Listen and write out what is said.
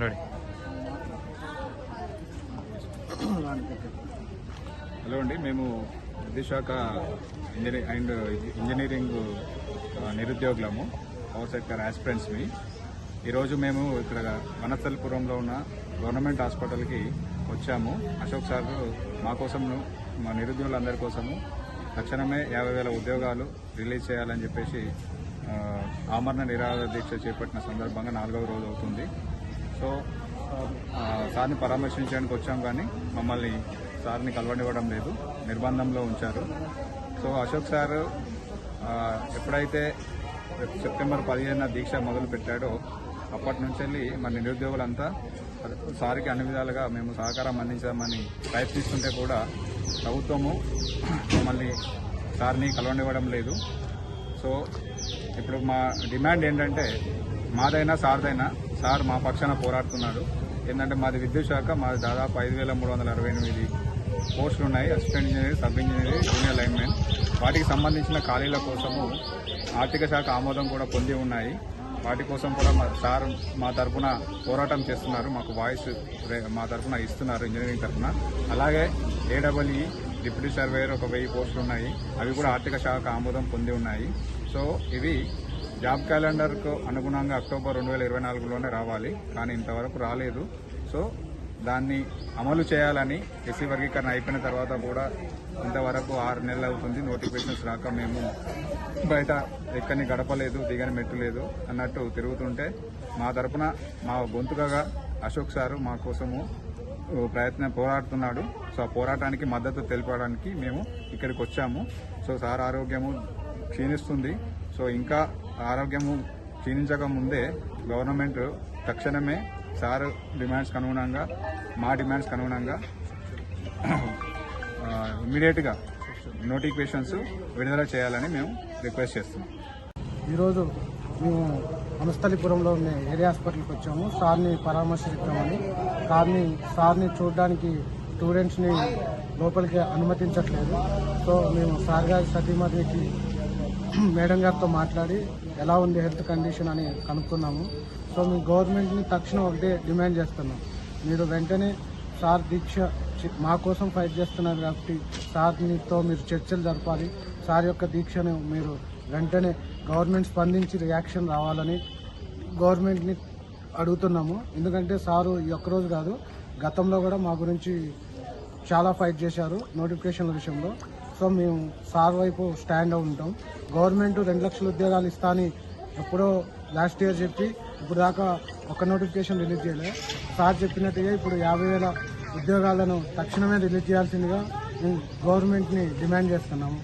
Ready hello అండి మేము విద్యుశాఖ ఇంజనీ అండ్ ఇంజనీరింగ్ నిరుద్యోగులము పవర్ సెక్టర్ ఆస్పిరెంట్స్మి ఈరోజు మేము ఇక్కడ వనస్థలిపురంలో ఉన్న గవర్నమెంట్ హాస్పిటల్కి వచ్చాము. అశోక్ సార్ మా కోసం మా నిరుద్యోగులందరి కోసము తక్షణమే యాభై వేల ఉద్యోగాలు రిలీజ్ చేయాలని చెప్పేసి ఆమరణ నిరాహార దీక్ష చేపట్టిన సందర్భంగా నాలుగవ రోజు అవుతుంది. సో సార్ని పరామర్శించడానికి వచ్చాం కానీ మమ్మల్ని సార్ని కలవనివ్వడం లేదు. నిర్బంధంలో ఉంచారు. సో అశోక్ సార్ ఎప్పుడైతే సెప్టెంబర్ పదిహేనున దీక్ష మొదలు పెట్టాడో అప్పటి నుంచి వెళ్ళి మన నిరుద్యోగులంతా సార్కి అన్ని విధాలుగా మేము సహకారం అందించామని ప్రయత్నిస్తుంటే కూడా ప్రభుత్వము మమ్మల్ని సార్ని కలవనివ్వడం లేదు. సో ఇప్పుడు మా డిమాండ్ ఏంటంటే మాదైనా సార్దైనా సార్ మా పక్షాన పోరాడుతున్నాడు. ఏంటంటే మాది విద్యుత్ శాఖ మాది దాదాపు ఐదు వేల మూడు వందల అరవై ఎనిమిది పోస్టులు ఉన్నాయి assistant engineer sub engineer junior linemen. వాటికి సంబంధించిన ఖాళీల కోసము ఆర్థిక శాఖ ఆమోదం కూడా పొంది ఉన్నాయి. వాటి కోసం కూడా మా సార్ మా తరఫున పోరాటం చేస్తున్నారు. మాకు వాయిస్ మా తరఫున ఇస్తున్నారు ఇంజనీరింగ్ తరఫున అలాగే ఏడబ్ల్యూఈ డిప్యూటీ సర్వేయర్ ఒక వెయ్యి పోస్టులు ఉన్నాయి అవి కూడా ఆర్థిక శాఖ ఆమోదం పొంది ఉన్నాయి. సో ఇవి జాబ్ క్యాలెండర్కు అనుగుణంగా అక్టోబర్ రెండు వేల ఇరవై నాలుగులోనే రావాలి. కానీ ఇంతవరకు రాలేదు. సో దాన్ని అమలు చేయాలని ఎస్సీ వర్గీకరణ అయిపోయిన తర్వాత కూడా ఇంతవరకు ఆరు నెలలు అవుతుంది. నోటిఫికేషన్స్ రాక మేము బయట ఎక్కడిని గడపలేదు దిగని మెట్టు లేదు అన్నట్టు తిరుగుతుంటే మా తరపున మా గొంతుకగా అశోక్ సారు మా కోసము ప్రయత్నం పోరాడుతున్నాడు. సో ఆ పోరాటానికి మద్దతు తెలిపడానికి మేము ఇక్కడికి వచ్చాము. సో సార్ ఆరోగ్యము క్షీణిస్తుంది. సో ఇంకా ఆరోగ్యము క్షీణించక ముందే గవర్నమెంట్ తక్షణమే సార్ డిమాండ్స్ అనుగుణంగా మా డిమాండ్స్ అనుగుణంగా ఇమీడియట్గా నోటిఫికేషన్స్ విడుదల చేయాలని మేము రిక్వెస్ట్ చేస్తున్నాం. ఈరోజు మేము అనస్థలిపురంలో ఉన్న ఏరియా హాస్పిటల్కి వచ్చాము. సార్ని పరామర్శిద్దామని సార్ని సార్ని చూడడానికి స్టూడెంట్స్ని లోపలికి అనుమతించట్లేదు. సో మేము సార్ గారి సతీమతికి మేడం గారితో మాట్లాడి ఎలా ఉంది హెల్త్ కండిషన్ అని కనుక్కున్నాము. సో మీ గవర్నమెంట్ని తక్షణం ఒకటే డిమాండ్ చేస్తున్నాం. మీరు వెంటనే సార్ దీక్ష మా కోసం ఫైట్ చేస్తున్నారు కాబట్టి సార్తో మీరు చర్చలు జరపాలి. సార్ యొక్క దీక్షను మీరు వెంటనే గవర్నమెంట్ స్పందించి రియాక్షన్ రావాలని గవర్నమెంట్ని అడుగుతున్నాము. ఎందుకంటే సారు ఈ ఒక్కరోజు కాదు గతంలో కూడా మా గురించి చాలా ఫైట్ చేశారు నోటిఫికేషన్ల విషయంలో. సో మేము సార్ వైపు స్టాండ్ ఉంటాం. గవర్నమెంట్ రెండు లక్షల ఉద్యోగాలు ఇస్తా అని ఎప్పుడో లాస్ట్ ఇయర్ చెప్పి ఇప్పుడు దాకా ఒక నోటిఫికేషన్ రిలీజ్ చేయలేదు సార్ చెప్పినట్టుగా ఇప్పుడు యాభై వేల ఉద్యోగాలను తక్షణమే రిలీజ్ చేయాల్సిందిగా మేము గవర్నమెంట్ని డిమాండ్ చేస్తున్నాము.